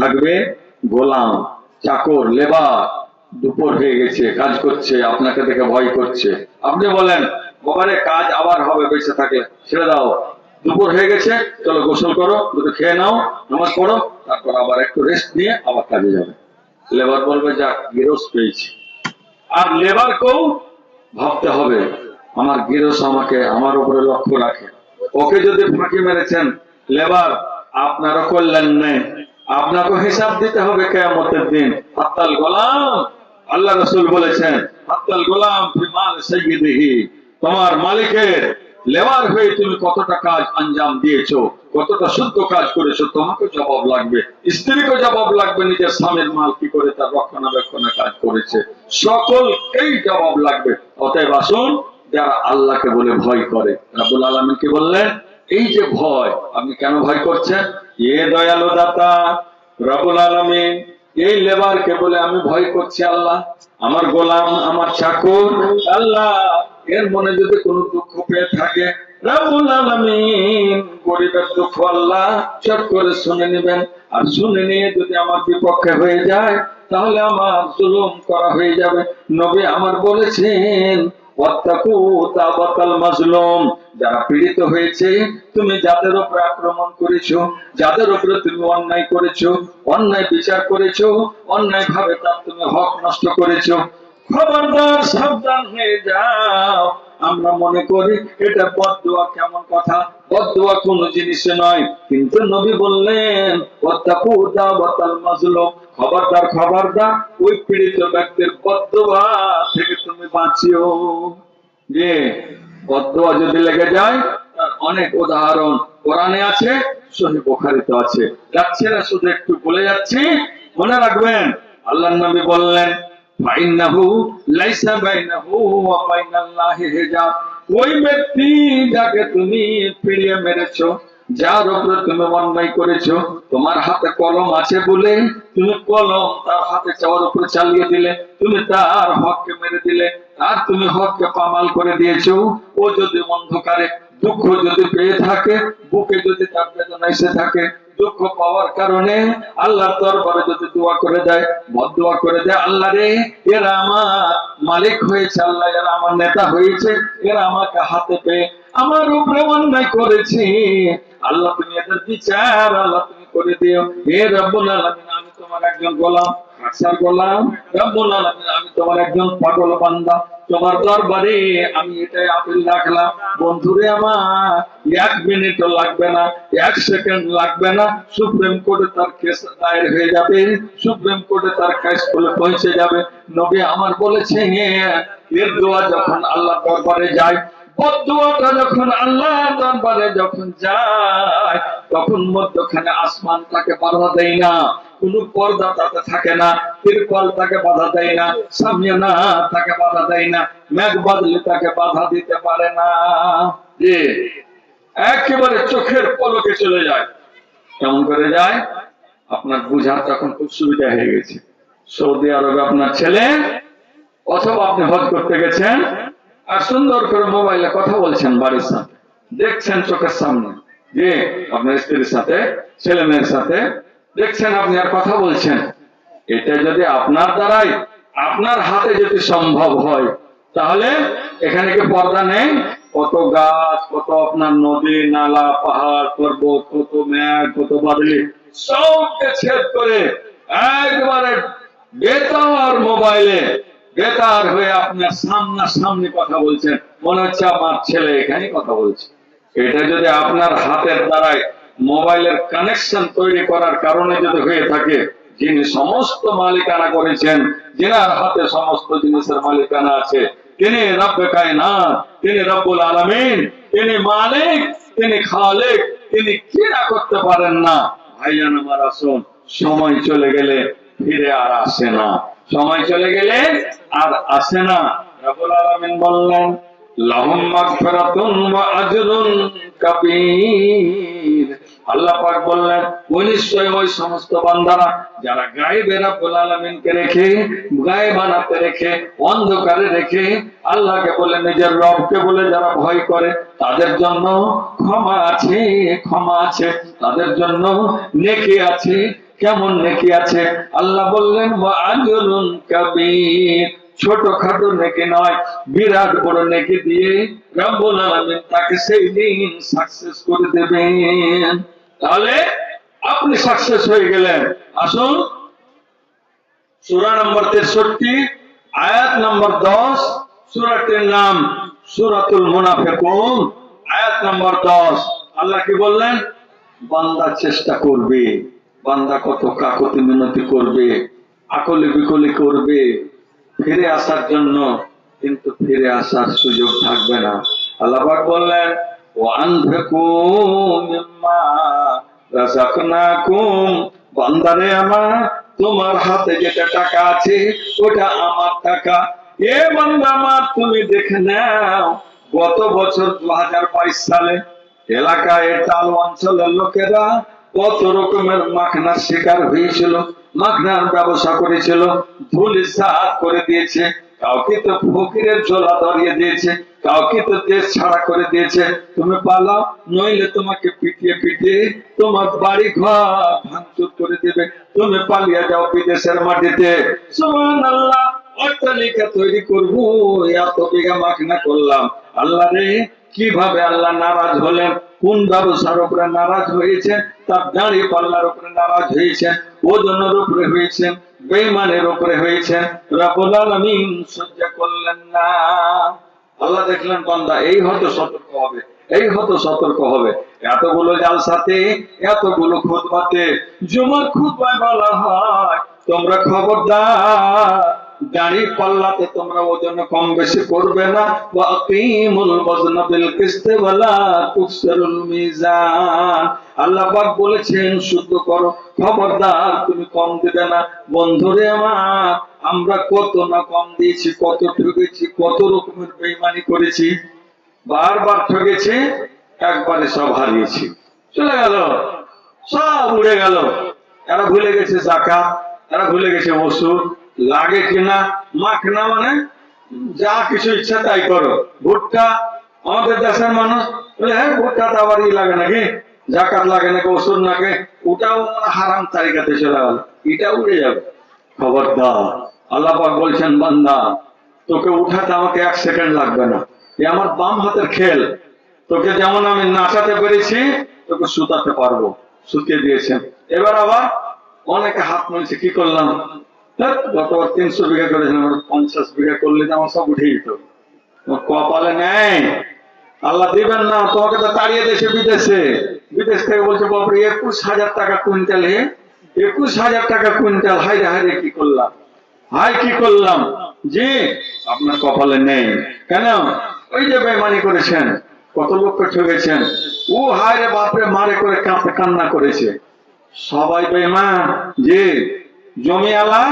থাকবে গোলাম, চাকর, লেবার, দুপুর হয়ে গেছে, কাজ করছে, আপনাকে দেখে ভয় করছে। আপনি বলেন, বাবারে, কাজ আবার হবে, বেঁচে থাকলে ছেড়ে দাও। দুপুর হয়ে গেছে, চলো গোসল করো, দুটো খেয়ে নাও, নামাজ পড়ো, তারপর আবার একটু রেস্ট নিয়ে আবার কাজে যাবে। লেবার বলবে, যাক গিরস পেয়েছি আর লেবারকেও ভাবতে হবে, আমার গিরস আমাকে আমার উপরে লক্ষ্য রাখে। ওকে যদি ফাঁকি মেরেছেন, লেবার, আপনারও কল্যাণ নেই। আপনাকে হিসাব দিতে হবে কেয়ামতের দিন। হাত্তাল গোলাম, আল্লাহ রসুল বলেছেন, হাত্তাল গোলাম তোমার মালিকের লেবার হয়ে তুমি কতটা কাজ আঞ্জাম দিয়েছ, কতটা শুদ্ধ কাজ করেছ তোমাকে জবাব লাগবে। স্ত্রীকে জবাব লাগবে, নিজের স্বামীর মাল কি করে তার রক্ষণাবেক্ষণের কাজ করেছে। সকলকেই জবাব লাগবে। অতএব আসুন, যারা আল্লাহকে বলে ভয় করে রাবুল আলমী কি বললেন? এই যে ভয়, আপনি কেন ভয় করছেন? এ দয়ালু দাতা রাবুল আলমিন, এই লেবারকে বলে আমি ভয় করছি আল্লাহ। আমার গোলাম, আমার চাকর, আল্লাহ, এর মনে যদি কোনো দুঃখ পেয়ে থাকে, রাবুল আলমিন, গরিবের দুঃখ আল্লাহ চট করে শুনে নেবেন। আর শুনে নিয়ে যদি আমার বিপক্ষে হয়ে যায়, তাহলে আমার জুলুম করা হয়ে যাবে। নবী আমার বলেছেন যারা পীড়িত হয়েছে, তুমি যাদের উপরে আক্রমণ করেছ, যাদের উপরে তুমি অন্যায় করেছ, অন্যায় বিচার করেছ অন্যায় ভাবে তার তুমি হক নষ্ট করেছ। খবরদার সাবধান হয়ে যাও। আমরা মনে করি এটা বদদোয়া কেমন কথা? বদদোয়া কোন জিনিসে নয়। কিন্তু নবী বললেন খবরদার খবরদার, ওই পীড়িত ব্যক্তির বদদোয়া থেকে তুমি বাঁচিও। যে বদদোয়া যদি লেগে যায়, তার অনেক উদাহরণ কোরআনে আছে, সহি বোখারিতে আছে। যাচ্ছে না, শুধু একটু বলে যাচ্ছি। মনে রাখবেন আল্লাহ নবী বললেন লাইসা ওয়া বাইনাল্লাহি হিজাব। ওই ব্যক্তি যাকে তুমি মেরেছো, যার উপরে তুমি অন্যায় করেছ, তোমার হাতে কলম আছে বলে তুমি কলম তার হাতে চাওয়ার উপরে চালিয়ে দিলে, তুমি তার হককে মেরে দিলে, আর তুমি হককে পামাল করে দিয়েছ। ও যদি অন্ধকারে, দুঃখ যদি পেয়ে থাকে, বুকে যদি তার বেদনা এসে থাকে দুঃখ পাওয়ার কারণে আল্লাহর দরবারে যদি দোয়া করে দেয় বদোয়া করে দেয়, আল্লাহ রে, এরা আমার মালিক হয়েছে, আল্লাহ এরা আমার নেতা হয়েছে, এরা আমাকে হাতে পেয়ে আমার উপরে অন্যায় করেছে। আল্লাহ তুমি এদের বিচার, আল্লাহ তুমি করে দিও। হে রব্বুল আলামিন, আমি তোমার একজন গোলাম। আসার গোলাম রব্বুল আলামিন আমি তোমার একজন তোমার দরবারে আমি এটাই রাখলাম। বন্ধুরে আমার, এক মিনিটও লাগবে না, এক সেকেন্ড লাগবে না। সুপ্রিম কোর্টে তার কেস দায়ের হয়ে যাবে, সুপ্রিম কোর্টে তার কেস পৌঁছে যাবে। নবী আমার বলেছে এর দোয়া যখন আল্লাহ দরবারে যায় যখন আল্লাহ দরবারে যখন যায়, তখন মধ্যখানে আসমান তাকে বাধা দেয় না পর্দা তাতে থাকে না তাকে বাধা দেয় না তাকে বাধা দেয় না, মেঘ বাদলে তাকে বাধা দিতে পারে না। যে একেবারে চোখের পলকে চলে যায়। কেমন করে যায়? আপনার বুঝার তখন খুব সুবিধা হয়ে গেছে। সৌদি আরবে আপনার ছেলে, অথবা আপনি হজ করতে গেছেন আর সুন্দর করে মোবাইলে কথা বলছেন বাড়ির সাথে। দেখছেন চোখের সামনে। যে আপনার স্ত্রীর সাথে, ছেলে মেয়ের সাথে দেখছেন আপনি আর কথা বলছেন। এটা যদি আপনার দ্বারাই, আপনার হাতে যদি সম্ভব হয়, তাহলে এখানে কি পর্দা নেই? কত গাছ, কত আপনার নদী, নালা, পাহাড়, পর্বত, কত মেঘ, কত বাদলি, সবকে ছেদ করে একবারে বেতার মোবাইলে বেতার হয়ে আপনার সামনা সামনে কথা বলছেন, মনে হচ্ছে আমার ছেলে এখানে কথা বলছে। এটা যদি আপনার হাতের দ্বারাই মোবাইলের কানেকশন তৈরি করার কারণে যদি হয়ে থাকে, যিনি সমস্ত মালিকানা করেছেন, যিনার হাতে সমস্ত জিনিসের মালিকানা আছে, তিনি রব্বে কায়নাত, তিনি রব্বুল আলামিন, তিনি মালিক, তিনি খালিক, তিনি কি না করতে পারেন না। ভাইজান আমার আসুন, সময় চলে গেলে ফিরে আর আসে না। সময় চলে গেলে আর আসে না। রব্বুল আলামিন বললেন রেখে রেখে, অন্ধকারে রেখে আল্লাহকে বলে, নিজের রবকে বলে যারা ভয় করে, তাদের জন্য ক্ষমা আছে ক্ষমা আছে। তাদের জন্য নেকি আছে কেমন নেকি আছে? আল্লাহ বললেন আজরুন কাবীর। ছোটখাটো নেকি নয়, বিরাট বড় নেকি দিয়ে রব্বুল আলামিন তাকে সেই দিন সাকসেস করে দেবেন। তাহলে আপনি সাকসেস হয়ে গেলেন। আসুন, সূরা নম্বর তেষট্টি, আয়াত নম্বর দশ, সূরাটির নাম সূরাতুল মুনাফিকুন। আয়াত নম্বর দশ, আল্লাহ কি বললেন? বান্দা চেষ্টা করবে। বান্দা কত কাকতি মিনতি করবে, আকলে বিকলে করবে, ফিরে আসার জন্য, কিন্তু ফিরে আসার সুযোগ থাকবে না। আল্লাহবাক বললেন রাযাকনাকুম। বান্দারে আমার, তোমার হাতে যেটা টাকা আছে, ওটা আমার টাকা। এ বান্দা আমার, তুমি দেখে নাও, গত বছর দু হাজার বাইশ সালে এলাকায় টাল অঞ্চলের লোকেরা কত রকমের মাখনার শিকার হয়েছিল, মাখনার ব্যবসা করেছিল, ধুলি সাত করে দিয়েছে, কাউকে তো ফকিরের ঝোলা ধরিয়ে দিয়েছে, কাউকে তো দেশ ছাড়া করে দিয়েছে। তুমি পালাও, নইলে তোমাকে পিটিয়ে পিটিয়ে তোমার বাড়ি ঘর ভাঙচুর করে দেবে। তুমি পালিয়ে যাও বিদেশের মাটিতে। সুবহানাল্লাহ অট্টালিকা তৈরি করব, এত বিঘা মাখনা করলাম। আল্লাহ রে, কীভাবে আল্লাহ নারাজ হলেন? কোন ব্যবসার উপরে নারাজ হয়েছে? তার দাঁড়িয়ে পাল্লার উপরে নারাজ হয়েছে, ওজনের উপরে হয়েছে, বেইমানের উপরে হয়েছে। রাবুল আলামিন সহ্য করলেন না। আল্লাহ দেখলেন, বান্দা, এই হয়তো সতর্ক হবে, এই হয়তো সতর্ক হবে। এতগুলো জালসাতে, এতগুলো খুতবাতে, জুমার খুতবায় বলা হয়, তোমরা খবরদার। দাড়ি পাল্লাতে তোমরা ওজন কম বেশি করবে না। ওয়াকিমুল ওয়াজনা বিল কিসতি ওয়ালা তুকসিরুল মিজান। আল্লাহ পাক বলেছেন, শুদ্ধ করো। খবরদার, তুমি কম দিবে না। বন্ধুরে আমার, আমরা কত না কম দিয়েছি, কত ঠকেছি কত রকমের বেইমানি করেছি। বারবার ঠকেছি একবারে সব হারিয়েছি। চলে গেল। সব উড়ে গেল। এরা ভুলে গেছে জাকাত, এরা ভুলে গেছে ওষুধ। লাগে কিনা, মাখনা মানে যা কিছু ইচ্ছা তাই করো। ভুট্টা, আমাদের দেশের মানুষ বলে হ্যাঁ ভুট্টাটা আবার ই লাগে নাকি? জাকাত লাগে নাকি, ওষুধ নাকি ওটাও হারাম তালিকাতে চলে গেল। এটা উড়ে যাবে। খবরদার, আল্লাহ পাক বলছেন, বান্দা, তোকে উঠাতে আমাকে এক সেকেন্ড লাগবে না। এ আমার বাম হাতের খেল। তোকে যেমন আমি নাচাতে পেরেছি, তোকে সুতাতে পারব। শুকিয়ে দিয়েছেন এবার আবার অনেকে হাত মলছে কি করলাম? তিনশো বিঘা করেছিলাম এবার পঞ্চাশ বিঘা করলে আমার সব উঠে যেত কপালে নেই। আল্লাহ দিবেন না, তোমাকে তো তাড়িয়ে দেশে বিদেশে। বিদেশ থেকে বলছে, বাপরে, একুশ হাজার টাকা কুইন্টাল হে। একুশ হাজার টাকা কুইন্টাল। হাই রে হাই রে কি করলাম? হাই কি করলাম? জি, আপনার কপালে নেই। কেন? ওই যে বেমানি করেছেন, কত লোককে ঠকেছেন ও হায় রে বাপরে, মারে করে কাঁপে, কান্না করেছে। সবাই বেমান যে জমি আলা,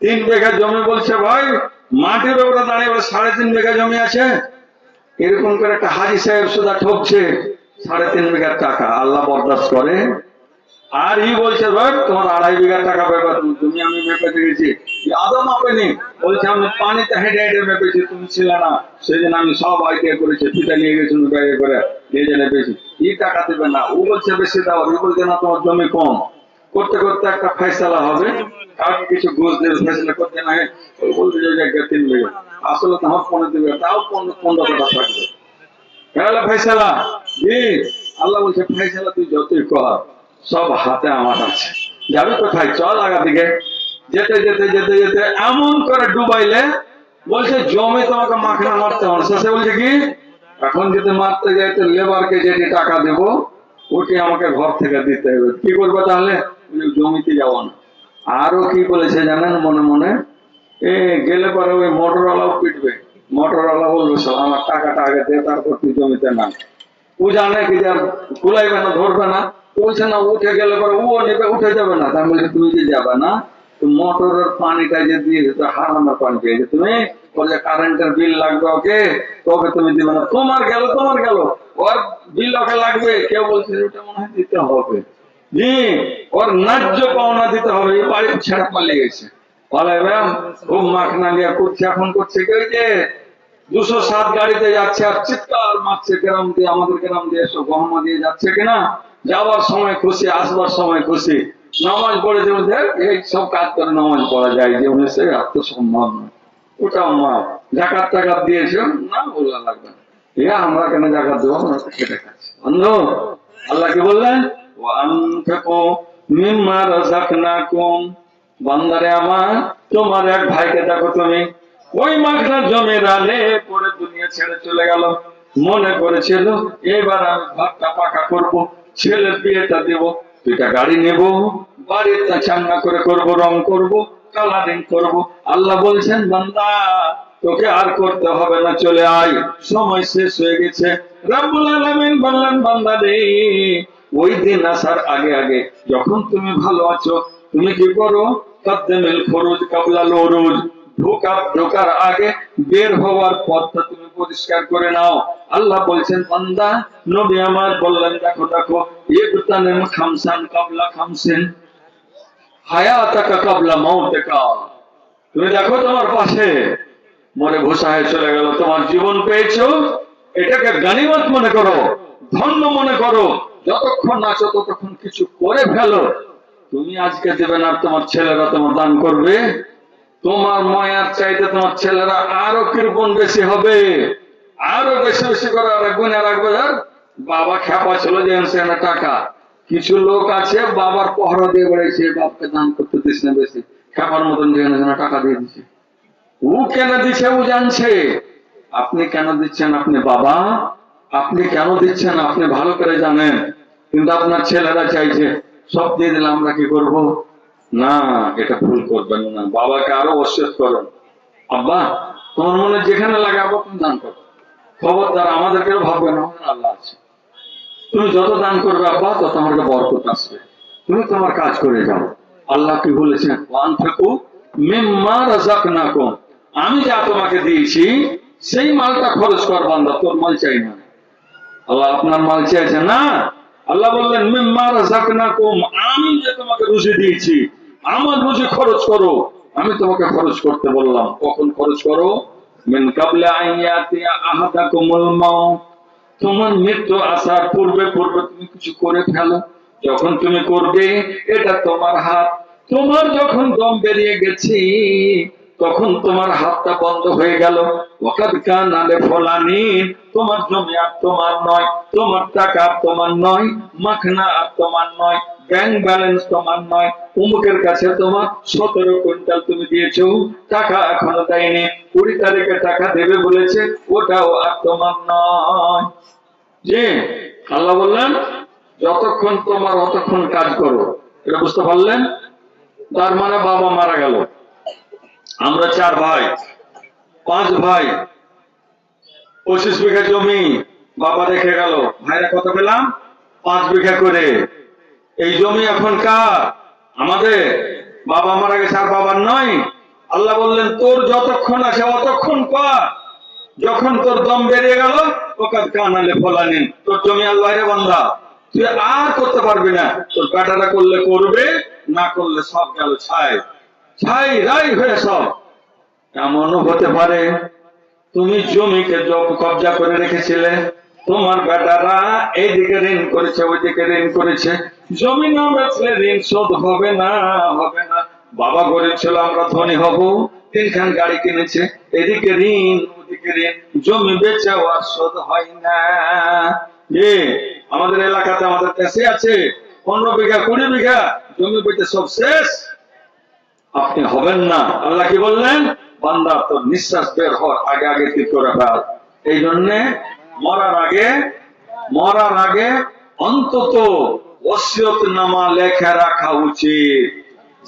তিন বিঘা জমি বলছে ভাই, মাটির উপরে দাঁড়িয়ে সাড়ে তিন বিঘা জমি আছে। এরকম করে একটা হাজি সাহেব সুদা ঠকছে, সাড়ে তিন বিঘা টাকা, আল্লাহ বরদাস্ত করে। আর ই বলছে, ভাই, তোমার আড়াই বিঘা টাকা পাবে তুমি আমি মেপে দিয়েছি। আদম মাপেনি বলছে, আমি পানিতে হেঁটে হেঁটে মেপেছি, তুমি ছিলে না। সেদিন আমি সব আইডিয়া করেছি পিতা নিয়ে গেছি ব্যাগে করে নিয়ে যে মেপেছি ই টাকা দেবে না। ও বলছে, বেশি দাও। ই বলছে, না, তোমার জমি কম। করতে করতে একটা ফয়সালা হবে। কাউকে কিছু ঘুষ দেবে, ফয়সালা করতে না ও বলছে যে জায়গা তিন বিঘা আসলে তো আমার পনেরো দিবে তাও পনেরো টাকা থাকবে। কেন ফয়সালা। জি, আল্লাহ বলছে, ফয়সালা তুই যতই কর, সব হাতে আমার আছে। যাবি কোথায়? চল আগা দিকে। যেতে যেতে যেতে যেতে এমন করে ডুবাইলে, বলছে, জমি তোমাকে মাখনা মারতে হবে শেষে বলছে কি? এখন যদি মারতে যাই, তো লেবারকে যেটি টাকা দেবো ওটি আমাকে ঘর থেকে দিতে হবে। কি করবে তাহলে? জমিতে যাব না। আরও কি বলেছে জানেন মনে মনে? এ গেলে পরে ওই মোটরওয়ালাও পিটবে। মোটরওয়ালা বলবে "শালা, আমার টাকাটা আগে দে তারপর তুই জমিতে না ও জানে কি যে আর কুলাইবে না ধরবে না। বলছে না উঠে গেলে পরে ও নেবে উঠে যাবে না। তার বলছে তুমি যে যাবে না মোটরের পানিটা যে দিয়ে হারানোর পানি পেয়েছে তুমি বলছে কারেন্টের বিল লাগবে ওকে তোকে তুমি দিবে না। তোমার গেল তোমার গেল। ওর বিল ওকে লাগবে কেউ বলছে ওটা মনে হয় দিতে হবে। যাওয়ার সময় খুশি, আসবার সময় খুশি। নামাজ পড়েছে বলছে এই সব কাজ করে নামাজ পড়া যায়, যে উনিশে আত্মসম্মান নয়। ওটা মা জাকাত টাকাত দিয়েছে, না বললা লাগবে না। আমরা কেন জাকাত দেবো? আমরা আল্লাহ কি বললেন? বান্দারে আমার, তোমার এক ভাইকে দেখো তুমি। ওই মাখনা আলে পরে দুনিয়া ছেড়ে চলে গেল। মনে করেছিল, এবার আমি পাকা করব, ছেলের বিয়েটা দেব। গাড়ি নেব করে করব, রং করব, কালারিং করব। আল্লাহ বলছেন, বান্দা, তোকে আর করতে হবে না, চলে আয়। সময় শেষ হয়ে গেছে। রাব্বুল বললেন, বান্দা রে ওই দিন আসার আগে আগে, যখন তুমি ভালো আছো, তুমি কি করো? কদ্দেমিল খরুজ কাবলা লরুজ ঢোকা ঢোকার আগে বের হওয়ার পথটা তুমি পরিষ্কার করে নাও। আল্লাহ বলছেন, বান্দা, নবী আমার বললেন, দেখো দেখো খামসান কাবলা হায়াতাকা কাবলা তুমি দেখো তোমার পাশে, মনে ভূষা হয়ে চলে গেল, তোমার জীবন পেয়েছ, এটাকে গানিমত মনে করো, ধন্য মনে করো। যতক্ষণ আছো ততক্ষণ কিছু করে ফেলো। তুমি আজকে দেবে না, তোমার ছেলেরা তোমার দান করবে। তোমার ময়ার চাইতে তোমার ছেলেরা আরও কৃপণ বেশি হবে। আরও বেশি বেশি করে রাখবে না রাখবে। ধর, বাবা খেপা ছিল যে টাকা। কিছু লোক আছে, বাবার পহরা দিয়ে বেড়েছে বাপকে দান করতে দিস না বেশি। খেপার মতন যেখানে টাকা দিয়ে দিচ্ছে ও কেন দিচ্ছে ও জানছে। আপনি কেন দিচ্ছেন? আপনি বাবা। আপনি কেন দিচ্ছেন আপনি ভালো করে জানেন। কিন্তু আপনার ছেলেরা চাইছে, সব দিয়ে দিলে আমরা কি করব? না, এটা ভুল করবেন না। বাবাকে আরও অস্বীকার করুন। আব্বা, তোমার মনে যেখানে লাগে আব্বা তুমি দান করো। খবরদার আমাদেরকে ভাববে না আল্লাহ আছে। তুমি যত দান করবে আব্বা, তত আমার কাছে বরকত আসবে। তুমি তোমার কাজ করে যাও। আল্লাহ কি বলেছেন? ওয়ান থাকু মিম্মা রাযাকনাকুম। আমি যা তোমাকে দিয়েছি, সেই মালটা খরচ কর বান্দা, তোর মাল চাই না। আল্লাহ আপনার মাল চাইছে না? আল্লাহ বললেন, মিম্মা রাযাকনাকুম। আমি যে তোমাকে রুজি দিয়েছি, আমার রুজি খরচ করো। আমি তোমাকে খরচ করতে বললাম। কখন খরচ করো? মিন তোমার মৃত্যু আসার পূর্বে পূর্বে তুমি কিছু করে ফেলো। যখন তুমি করবে, এটা তোমার হাত। তোমার যখন দম বেরিয়ে গেছি তখন তোমার হাতটা বন্ধ হয়ে গেল। আলে ফলানি, তোমার জমি আর তোমার নয়, তোমার টাকা আর তোমার নয়, মাখনা আর তোমার নয় ব্যাংক ব্যালেন্স তোমার নয়, অমুকের কাছে তোমার সতেরো কুইন্টাল তুমি দিয়েছ, টাকা এখনও দেয়নি। কুড়ি তারিখে টাকা দেবে বলেছে, ওটাও আর তোমার নয়। জি আল্লাহ বললেন, যতক্ষণ তোমার অতক্ষণ কাজ করো। এটা বুঝতে পারলেন? তার মানে বাবা মারা গেল। আমরা চার ভাই, পাঁচ ভাই, পঁচিশ বিঘা জমি বাবা রেখে গেল। ভাইরা কত পেলাম? পাঁচ বিঘা করে। এই জমি এখন কার? আমাদের। বাবা মারা গেছে আর বাবার নয়। আল্লাহ বললেন, তোর যতক্ষণ আছে অতক্ষণ কর যখন তোর দম বেরিয়ে গেল ওকাদ কানালে ফলানি। তোর জমি আল্লাহরে বান্ধা তুই আর করতে পারবি না। তোর বেটারা করলে করবে, না করলে সব গেল ছাই ছাই রাই হয়ে সব। এমনও হতে পারে, তুমি জমিকে কবজা করে রেখেছিলে, তোমার বেটারা এইদিকে ঋণ করেছে, ওইদিকে ঋণ করেছে। জমি না বেচলে ঋণ শোধ হবে না হবে না। বাবা গরিব ছিল, আমরা ধনী হব। তিনখান গাড়ি কিনেছে, এদিকে ঋণ, ওদিকে ঋণ। জমি বেচেও আর শোধ হয় না। যে আমাদের এলাকাতে আমাদের দেশে আছে, পনেরো বিঘা, কুড়ি বিঘা জমি বেচে সব শেষ। আপনি হবেন না। আল্লাহ কি বললেন? বান্দা তোর নিঃশ্বাস বের হওয়ার আগে আগে ঠিক করে এই জন্যে মরার আগে মরার আগে অন্তত ওসিয়ত নামা লেখা রাখা উচিত।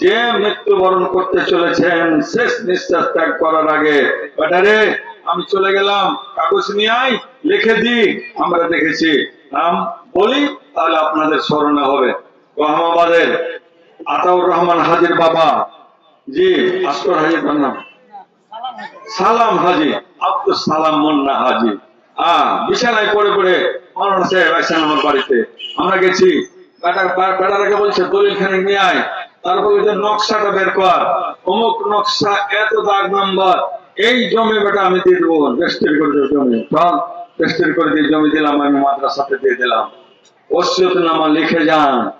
যে মৃত্যুবরণ করতে চলেছেন, শেষ নিঃশ্বাস ত্যাগ করার আগে। বেটারে আমি চলে গেলাম, কাগজ নিয়ে আয়, লিখে দি। আমরা দেখেছি, নাম বলি, তাহলে আপনাদের স্মরণে হবে। রহমাবাদের আতাউর রহমান হাজির বাবা। জি হাজির তার নাম? সালাম হাজি সালাম মুন্না হাজি। আহ, বিছানায় পড়ে পড়ে সাহেব আসেন আমার বাড়িতে। আমরা গেছি বলছে, দলিল নিয়ে আয়। তারপরে নকশাটা বের কর। অমুক নকশা, এত দাগ নাম্বার। এই জমি বেটা আমি দিয়ে দেবো। রেজিস্ট্রি করে জমি। রেজিস্ট্রি করে দিয়ে জমি দিলাম, আমি মাদ্রাসাতে দিয়ে দিলাম। ওসিয়ত নামা লিখে যান।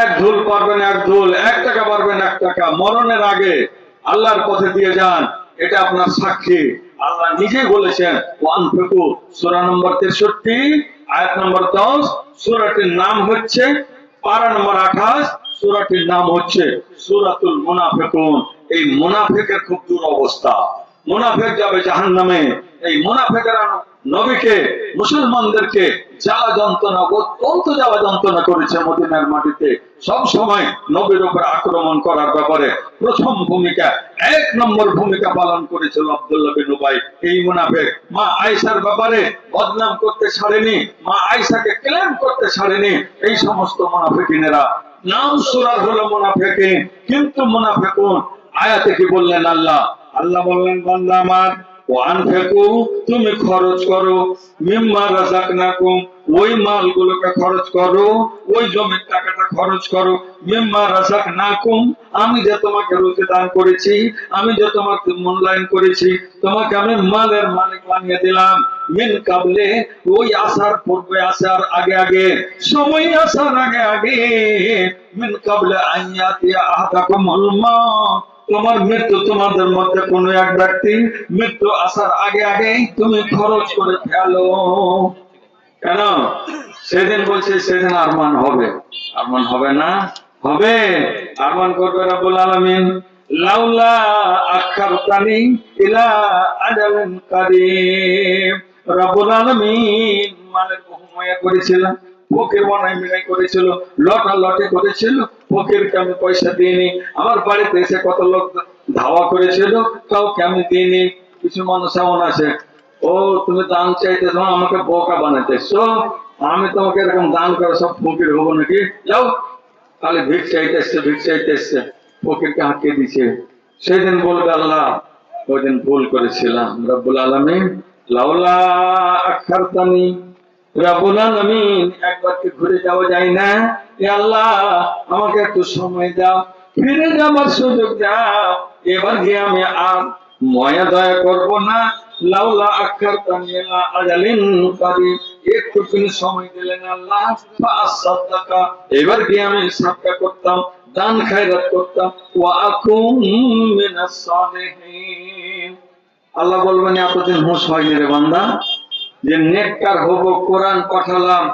এক ধুল পারবেন, এক ধুল এক টাকা পারবেন, এক টাকা। মরণের আগে আল্লাহর পথে দিয়ে যান, এটা আপনার সাক্ষী। আল্লাহ নিজেই বলেছেন, ওয়ান ফেকু সুরা নম্বর তেষট্টি, আয়াত নম্বর দশ, সুরাটির নাম হচ্ছে, পারা নম্বর আঠাশ, সুরাটির নাম হচ্ছে, সুরাতুল মুনাফেকুন। এই মুনাফেকের খুব দূর অবস্থা। মুনাফেক যাবে জাহান নামে এই মুনাফেকেরা নবীকে, মুসলমানদেরকে জ্বালা যন্ত্রণা, অত্যন্ত জ্বালা যন্ত্রণা করেছে মদিনার মাটিতে। সব সময় নবীর উপর আক্রমণ করার ব্যাপারে প্রথম ভূমিকা, এক নম্বর ভূমিকা পালন করেছিল আব্দুল্লাহ বিন উবাই। এই মুনাফেক মা আয়েশার ব্যাপারে বদনাম করতে ছাড়েনি, মা আয়েশাকে ক্লেম করতে ছাড়েনি। এই সমস্ত মুনাফিকিনেরা, নাম সুরার হলো মুনাফেকিন, কিন্তু মুনাফেকুন, আয়াতে কি বললেন আল্লাহ? আল্লাহ বললেন, বান্দা আমার তুমি খরচ করো। মিম্মা রাজাকনাকুম ওই মালগুলোকে খরচ করো, ওই জমির টাকাটা খরচ করো। মিম্মা রাজাকনাকুম আমি যে তোমাকে রুজি দান করেছি, আমি যে তোমাকে মূল্যায়ন করেছি, তোমাকে আমি মালের মালিক বানিয়ে দিলাম। মিন কাবলে, ওই আসার পূর্বে, আসার আগে আগে, সময় আসার আগে আগে, মিন কাবলে আইয়াতি আহাদাকুমুল মাউত। তোমার মৃত্যু তোমাদের মধ্যে কোন এক ব্যক্তি মৃত্যু আসার আগে আগেই তুমি খরচ করে ফেলো। কেন? সেদিন বলছে, সেদিন আরমান হবে। আরমান হবে না? হবে। আরমান করবে রাব্বুল আলামিন। লাউলা ইলা আলামিন মানে করেছিলাম মিলাই করেছিল, লটা লটে করেছিল ফকিরকে আমি পয়সা দিইনি, আমার বাড়িতে এসে কত লোক ধাওয়া করেছিল কাউকে আমি দিইনি? কিছু মানুষ এমন আছে, ও, তুমি দান চাইতে আমাকে বোকা বানাইতেছো আমি তোমাকে এরকম দান করে সব ফকির হব নাকি? যাও তাহলে ভিক চাইতে এসছে ভিক চাইতে এসছে ফকিরকে হাঁকিয়ে দিছে। সেদিন বলবে আল্লাহ, ওই দিন ভুল করেছিলাম, রব্বুল আলমিন, লাউলা আখারতানি ঘুরে যাওয়া যায় না? আল্লাহ, আমাকে একটু সময় দাও। ফিরে সুযোগ দাও। এবার আমি আর ময়া দয়া করব না। লাউলা সময় দিলেন আল্লাহ। ফাসাদাকা এবার আমি করতাম, দান খায়রাত করতাম। আল্লাহ বলবেন, এতদিন হুঁশ হয়নি রে বান্দা। যে নেককার হব, কোরআন পাঠালাম।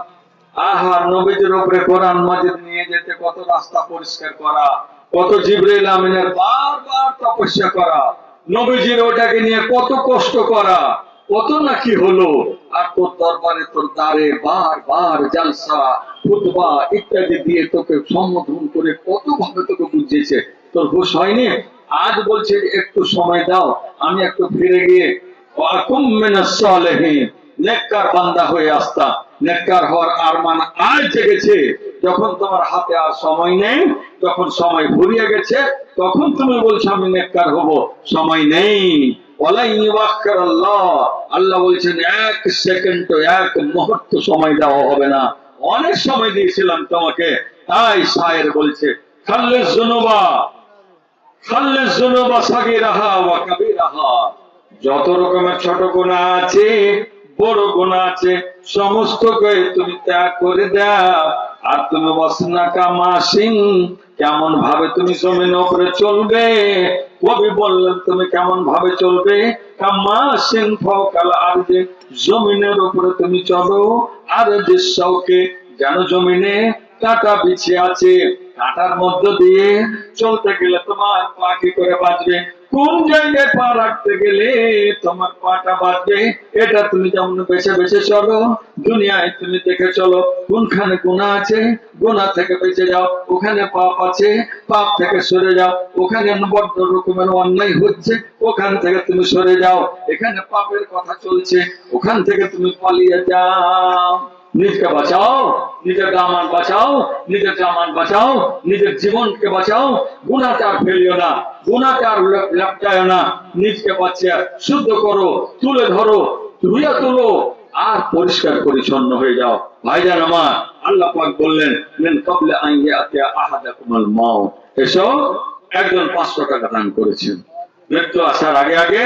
আহা, নবীদের উপরে কোরআন মাজিদ নিয়ে যেতে কত রাস্তা পরিষ্কার করা, কত জিবরাইল আমিনের বারবার তপস্যা করা, নবীজির ওটাকে নিয়ে কত কষ্ট করা, কত নাকি হলো? আর তোর দরবারে তোর দ্বারে বার বার জালসা, খুতবা ইত্যাদি দিয়ে তোকে সম্বোধন করে কত ভাবে তোকে বুঝিয়েছে। তোর হুশ হয়নি? আজ বলছে, একটু সময় দাও, আমি একটু ফিরে গিয়ে, ওয়াকুম মিনাস সালিহিন। নেককার বান্দা হয়ে আসতাম নেককার হওয়ার আরমান আজ জেগেছে। যখন তোমার হাতে আর সময় নেই যখন সময় ফুরিয়ে গেছে, তখন তুমি বলছো, আমি নেককার হব। সময় নেই। আল্লাহ বলছেন, এক সেকেন্ড এক মুহূর্ত সময় দেওয়া হবে না। অনেক সময় দিয়েছিলাম তোমাকে। তাই সায়ের বলছে, খাল্লে জুনুবা খাল্লে জুনুবা সাগিরাহা ওয়া কাবীরাহা। যত রকমের ছোট গুণা আছে বড় গুণা আছে। সমস্ত তুমি ত্যাগ করে দাও। আর তুমি বসনা কামাসিং কেমন ভাবে তুমি জমিন উপরে চলবে? কবি বললেন, তুমি কেমন ভাবে চলবে? কামাসিং ফকাল আর যে জমিনের উপরে তুমি চলো। আর যে শৌকে যেন জমিনে কাটা বিছিয়ে আছে। কাটার মধ্য দিয়ে চলতে গেলে তোমার পা কি করে বাঁচবে। কোন জায়গায় পা রাখতে গেলে তোমার পাটা বাঁচবে এটা তুমি যেমন বেছে বেছে চলো, দুনিয়ায় তুমি দেখে চলো, কোনখানে গুণা আছে? গুণা থেকে বেঁচে যাও, ওখানে পাপ আছে, পাপ থেকে সরে যাও, ওখানে বড্ড রকমের অন্যায় হচ্ছে, ওখান থেকে তুমি সরে যাও, এখানে পাপের কথা চলছে, ওখান থেকে তুমি পালিয়ে যাও। নিজকে বাঁচাও, নিজের দামান বাঁচাও, নিজের জামান বাঁচাও, নিজের জীবনকে বাঁচাও গুণাতে আর ফেলিও না গুণাতে আর লেপটায় না, নিজকে বাঁচিয়ে শুদ্ধ করো, তুলে ধরো ধুইয়া তুলো, আর পরিষ্কার পরিচ্ছন্ন হয়ে যাও। ভাইজান আমার, আল্লাহ পাক বললেন, মেন কবলে আইয়ে আতে আহাদাকুমাল মাও এসো, একজন পাঁচশো টাকা দান করেছেন। মৃত্যু আসার আগে আগে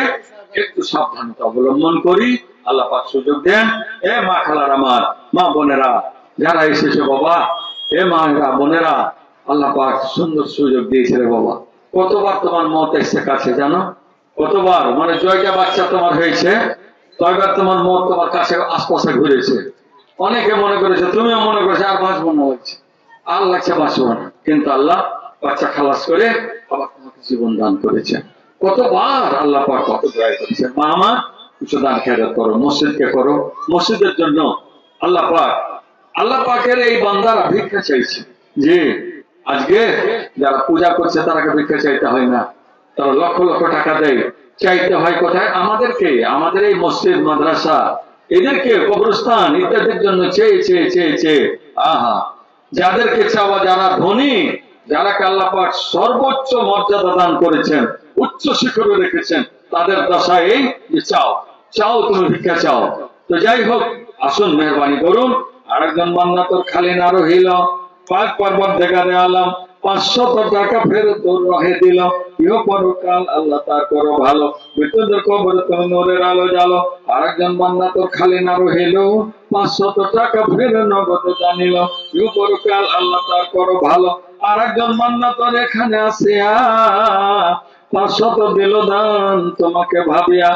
একটু সাবধানতা অবলম্বন করি আল্লাহ পাক সুযোগ দেন। এ মা খালার আমার, মা বোনেরা, যারা এসেছে বাবা, এ মায়েরা, বোনেরা, আল্লাহ পাক সুন্দর সুযোগ দিয়েছে রে বাবা। কতবার তোমার মত এসে কাছে জানো? কতবার? মানে জয়টা বাচ্চা তোমার হয়েছে কয়বার তোমার মত তোমার কাছে আশপাশে ঘুরেছে। অনেকে মনে করেছে, তুমিও মনে করেছ, আর বাঁচবো না হচ্ছে আর লাগছে বাঁচবো না। কিন্তু আল্লাহ বাচ্চা খালাস করে আবার তোমাকে জীবন দান করেছে। কতবার আল্লাহ পাক কত দয়া করেছে মা আমার কিছু দান করো, মসজিদকে করো। মসজিদের জন্য আল্লাহ পাক, আল্লাহ পাকের এই বান্দারা ভিক্ষা চাইছে। যে আজকে যারা পূজা করছে, তারাকে ভিক্ষা চাইতে হয় না। তারা লক্ষ লক্ষ টাকা দেয়। চাইতে হয় কোথায়? আমাদেরকে, আমাদের এই মসজিদ, মাদ্রাসা, এদেরকে কবরস্থান ইত্যাদির জন্য চেয়ে চেয়ে চেয়ে চেয়ে। আহা, যাদেরকে চাওয়া, যারা ধনী যারা আল্লাহ পাক সর্বোচ্চ মর্যাদা দান করেছেন, উচ্চ শিখরে রেখেছেন, তাদের দশা এই যে চাও। চাও তুমি ভিক্ষা চাও। তো যাই হোক, আসুন, মেহরবানি করুন। আরেকজন বান্না তোর খালি না রহিল। পাক পর্বত দেখা আলাম, পাঁচশত টাকা ফেরত তোর রহে দিল। ইহ পরকাল আল্লাহ তার করো ভালো। মৃত্যুদের কবর তুমি নূরের আলো জ্বালো। আরেকজন বান্না তোর খালি না রহিল। পাঁচশত টাকা ফের নগদ জানিল। ইহ পরকাল আল্লাহ তার করো ভালো। আরেকজন বান্না তোর এখানে আসিয়া পাঁচশত দিল দান তোমাকে ভাবিয়া